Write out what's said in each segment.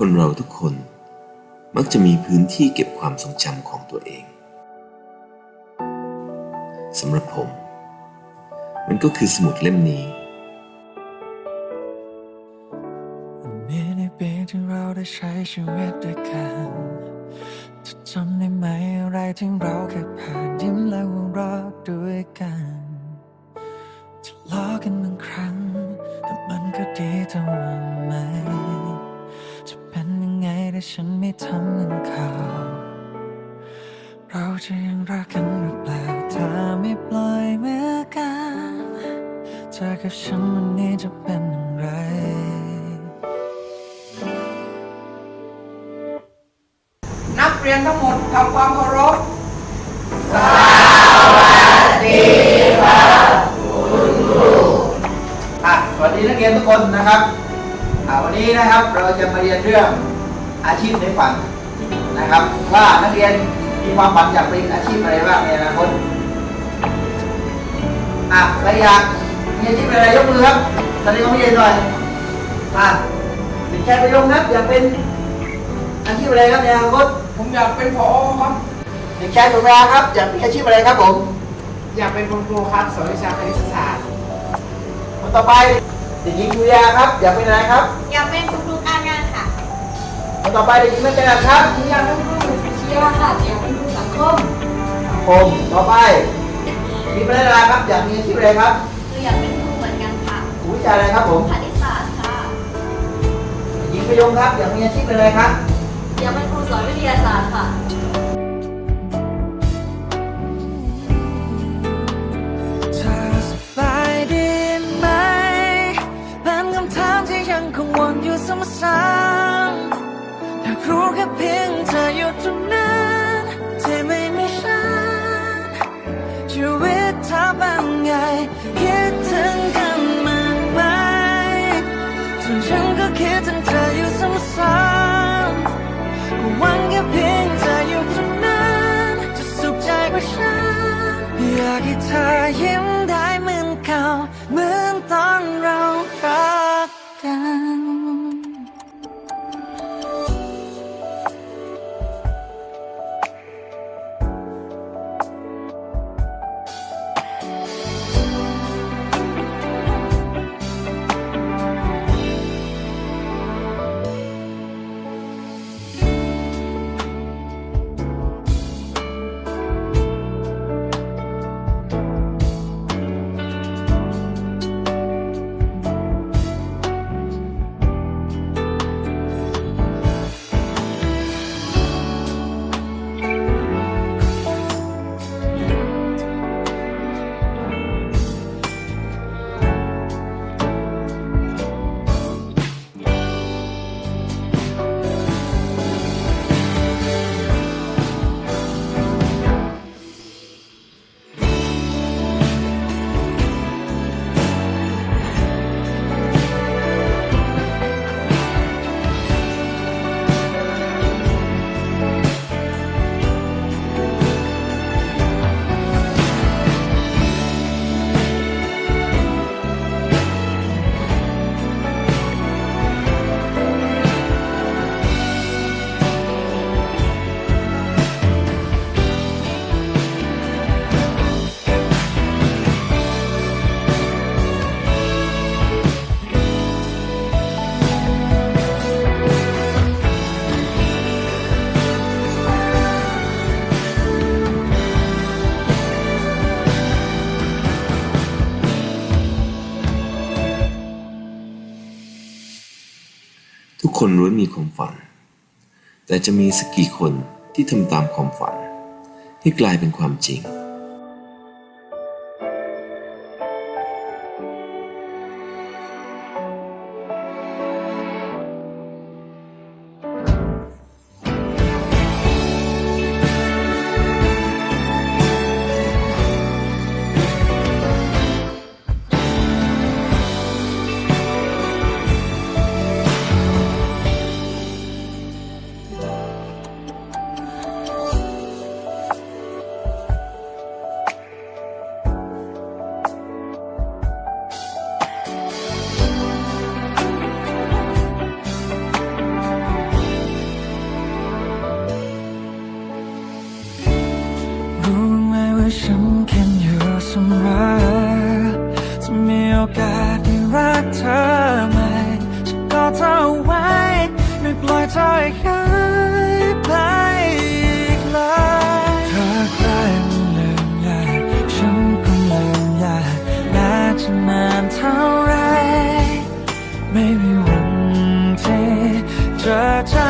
คนเราทุกคน มักจะมีพื้นที่เก็บความทรงจำของตัวเองสำหรับผม มันก็คือสมุดเล่มนี้วันนี้ในปีที่เราได้ใช้ชีวิตด้วยกันจะจำได้ไหมอะไรที่เราเคยผ่านยิ้มและหัวเราะด้วยกันจะล้อกันบางครั้งแต่มันก็ดีเท่าไหม ถ้าฉันไม่ทำหมือนเขาว เราจะยังรักกันหรือเปล่าถ้าไม่ปล่อยมือกันเธอกับฉันวันนี้จะเป็นอย่างไรนักเรียนทั้งหมดทำความเคารพอะสวัสดีนักเรียนทุกคนนะครับอ่าวันนี้นะครับเราจะมาเรียนเรื่อง อาชีพในฝันนะครับ ว่านักเรียนมีความฝันอยากเป็นอาชีพอะไรบ้างในอนาคตอะใครอยากมีอาชีพอะไรยกมือครับแสดงความคิดเห็นหน่อยอะเด็กชายประยงครับอยากเป็นอาชีพอะไรครับในอนาคตผมอยากเป็นผอครับเด็กชายสุราครับอยากมีอาชีพอะไรครับผม อยากเป็นคุณครูครับสอนวิชาคณิตศาสตร์คนต่อไปเด็กหญิงยุยาครับ อยากเป็นอะไรครับ อยากเป็นคุณครูการงาน ค่ะคนต่อไปเด็กหญิงนักเรียนครับอยากเป็นครูชีวะค่ะอยากเป็นครูสังคมผมต่อไป มีพัฒนาครับ อยากมีอาชีพอะไรครับคืออยากเป็นครูเหมือนกันค่ะวิชาอะไรครับผมคณิตศาสตร์ค่ะหญิงประยงครับ อยากมีอาชีพอะไรครับอยากเป็นครูสอนวิทยาศาสตร์ค่ะ ตรงนั้นที่ไม่มีฉันชีวิตเธอเป็นไงคิดถึงกันมากไหมส่วนฉันก็คิดถึงเธออยู่ซ้ำๆก็หวังแค่เพียงเธออยู่ตรงนั้นจะสุขใจกว่าฉันอยากให้เธอยิ้ม ทุกคนล้วนมีความฝัน แต่จะมีสักกี่คนที่ทำตามความฝัน ให้กลายเป็นความจริง 这场。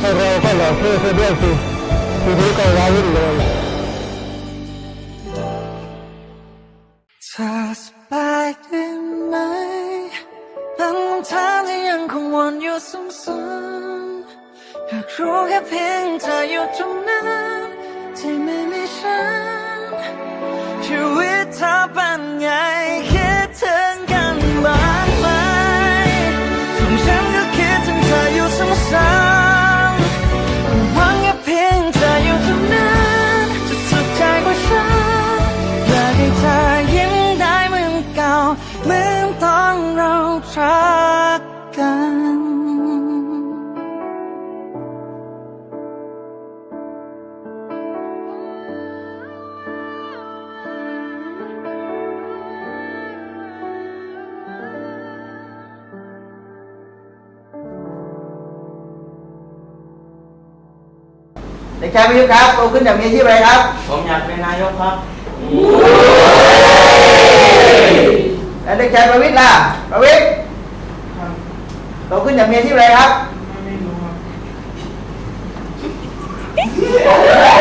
เราก็หลอกเพื่อเพื่อด้วยสิทีนี้ก็ร้าเลย เธอสบายดีไหมบางทางที่ยังคงวนอยู่ซ้ำๆอยากรู้แค่เพียงเธออยู่ตรงนั้นที่ไม่ เหมือนตอนเรารักกันเด็กชายวิทยุครับโตขึ้นจากมีอาชีพอะไรครับ ผมอยากเป็นนายกครับ แล้วเด็กชายประวิทย์ล่ะประวิทย์ครับโตขึ้นอยากมีอาชีพอะไรครับ ไม่รู้ครับ